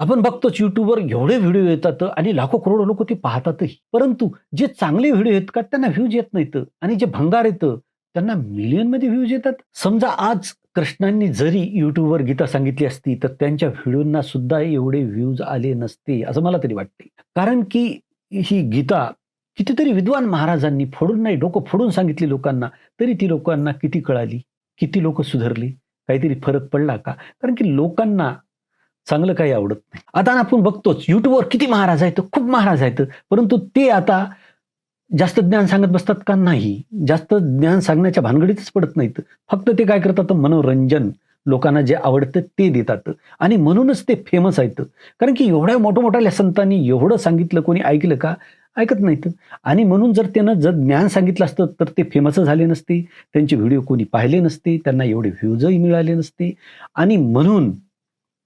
आपण बघतोच युट्यूबवर एवढे व्हिडिओ येतात आणि लाखो करोडो लोक ते पाहतातही. परंतु जे चांगले व्हिडिओ आहेत का त्यांना व्ह्यूज येत नाहीत. आणि जे भंगार येतं त्यांना मिलियनमध्ये व्ह्यूज येतात. समजा आज कृष्णांनी जरी युट्यूबवर गीता सांगितली असती तर त्यांच्या व्हिडिओंना सुद्धा एवढे व्ह्यूज आले नसते असं मला तरी वाटते कारण की ही गीता कितीतरी विद्वान महाराजांनी फोडून नाही डोकं फोडून सांगितली लोकांना तरी ती लोकांना किती कळाली किती लोक सुधारली काहीतरी फरक पडला का? कारण की लोकांना चांगलं काही आवडत नाही. आता आपण बघतोच युट्यूबवर किती महाराज आहेत खूप महाराज आहेत. परंतु ते आता जास्त ज्ञान सांगत बसतात का नाही? जास्त ज्ञान सांगण्याच्या भानगडीतच पडत नाहीत. फक्त ते काय करतात मनोरंजन लोकांना जे आवडतं ते देतात. आणि म्हणूनच ते फेमस आहेत. कारण की एवढ्या मोठ्या मोठ्या संतांनी एवढं सांगितलं कोणी ऐकलं का? ऐकत नाहीत. आणि म्हणून जर त्यानं जर ज्ञान सांगितलं असतं तर ते फेमस झाले नसते. त्यांचे व्हिडिओ कोणी पाहिले नसते. त्यांना एवढे व्ह्यूजही मिळाले नसते. आणि म्हणून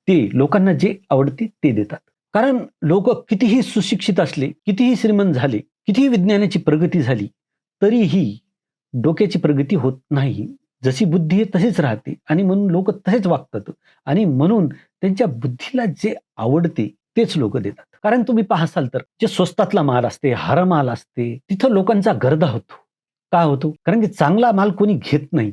ते लोकांना जे आवडते ते देतात. कारण लोक कितीही सुशिक्षित असले कितीही श्रीमंत झाले कितीही विज्ञानाची प्रगती झाली तरीही डोक्याची प्रगती होत नाही. जशी बुद्धी आहे तशीच राहते आणि म्हणून लोक तसेच वागतात आणि म्हणून त्यांच्या बुद्धीला जे आवडते तेच लोक देतात. कारण तुम्ही पाहसाल तर जे स्वस्तातला माल असते हरमाल असते तिथं लोकांचा गर्दा होतो. का होतो? कारण की चांगला माल कोणी घेत नाही.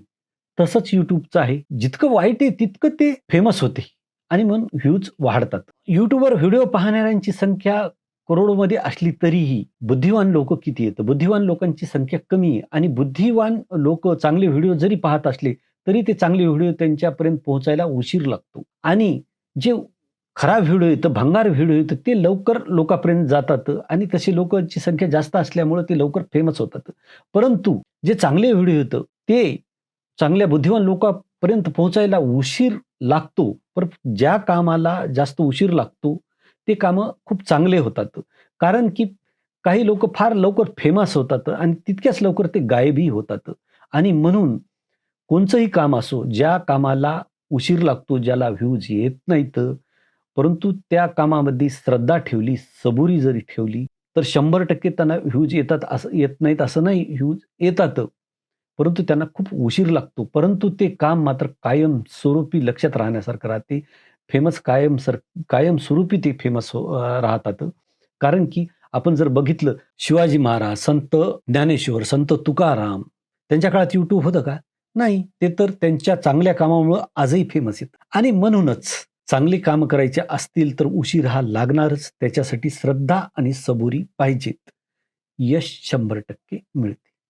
तसंच युट्यूबचं आहे. जितकं वाईट आहे तितकं ते फेमस होते. आणि म्हणून व्ह्यूज वाढतात. युट्यूबवर व्हिडिओ पाहणाऱ्यांची संख्या करोडोमध्ये असली तरीही बुद्धिवान लोक किती येतं बुद्धिवान लोकांची संख्या कमी आहे. आणि बुद्धिवान लोक चांगले व्हिडिओ जरी पाहत असले तरी ते चांगले व्हिडिओ त्यांच्यापर्यंत पोहोचायला उशीर लागतो. आणि जे खराब व्हिडिओ येतं भंगार व्हिडिओ येतं ते लवकर लोकांपर्यंत जातात आणि तशी लोकांची संख्या जास्त असल्यामुळे ते लवकर फेमस होतात. परंतु जे चांगले व्हिडिओ येतं ते चांगल्या बुद्धिवान लोकांपर्यंत पोहोचायला उशीर लागतो. पर ज्या कामाला जास्त उशीर लागतो ते कामं खूप चांगले होतात. कारण की काही लोक फार लवकर फेमस होतात आणि तितक्याच लवकर ते गायबही होतात. आणि म्हणून कोणचंही काम असो ज्या कामाला उशीर लागतो ज्याला व्ह्यूज येत नाहीत परंतु त्या कामामध्ये श्रद्धा ठेवली सबुरी जरी ठेवली तर शंभर टक्के त्यांना व्ह्यूज येतात असं येत नाहीत असं नाही. व्ह्यूज येतात. परंतु त्यांना खूप उशीर लागतो. परंतु ते काम मात्र कायम स्वरूपी लक्षात राहण्यासारखं राहते. फेमस कायम सर कायम स्वरूपी ते फेमस हो राहतात. कारण की आपण जर बघितलं शिवाजी महाराज संत ज्ञानेश्वर संत तुकाराम त्यांच्या काळात युट्यूब होतं का? नाही. ते तर त्यांच्या चांगल्या कामामुळं आजही फेमस आहेत. आणि म्हणूनच चांगली कामं करायचे असतील तर उशीर हा लागणारच. त्याच्यासाठी श्रद्धा आणि सबुरी पाहिजेत. यश शंभर टक्के मिळते.